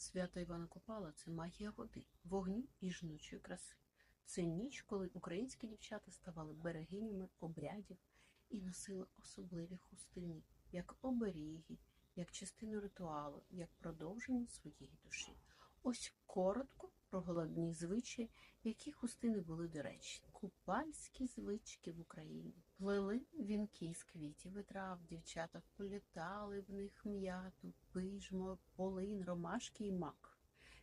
Свято Івана Купала це магія води, вогню і жіночої краси. Це ніч, коли українські дівчата ставали берегинями обрядів і носили особливі хустини, як оберіги, як частину ритуалу, як продовження своєї душі. Ось коротко про головні звичаї, які хустини були доречні. Купальські звички в Україні. Плели вінки з квітів і трав, дівчата вплітали в них м'яту, пижмо, полин, ромашки і мак.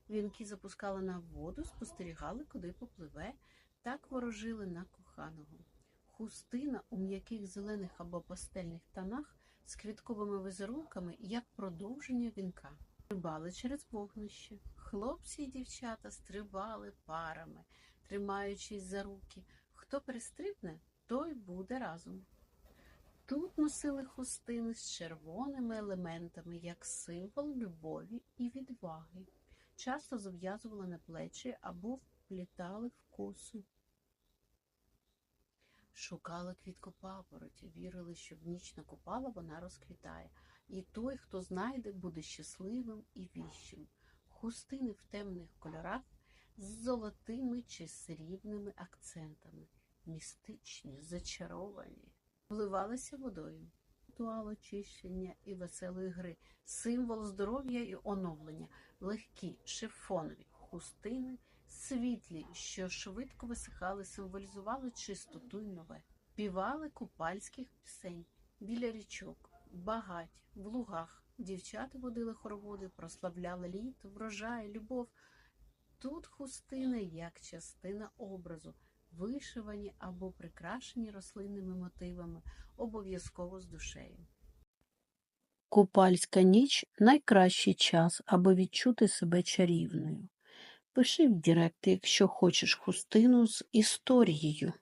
Вінки запускали на воду, спостерігали, куди попливе, так ворожили на коханого. Хустина у м'яких зелених або пастельних тонах з квітковими візерунками, як продовження вінка. Стрибали через вогнище. Хлопці і дівчата стрибали парами, тримаючись за руки. Хто перестрибне, той буде разом. Тут носили хустини з червоними елементами, як символ любові і відваги. Часто зав'язували на плечі або вплітали в косу. Шукали квітку папороті, вірили, що в ніч на Купала вона розквітає, і той, хто знайде, буде щасливим і віщим. Хустини в темних кольорах з золотими чи срібними акцентами, містичні, зачаровані, вливалися водою. Ритуал очищення і веселої гри, символ здоров'я і оновлення, легкі шифонові хустини, світлі, що швидко висихали, символізували чистоту й нове. Півали купальських пісень біля річок, багать, в лугах. Дівчата водили хороводи, прославляли літо, врожай, любов. Тут хустини як частина образу, вишивані або прикрашені рослинними мотивами, обов'язково з душею. Купальська ніч найкращий час, аби відчути себе чарівною. Пиши в Директ, якщо хочеш хустину з історією.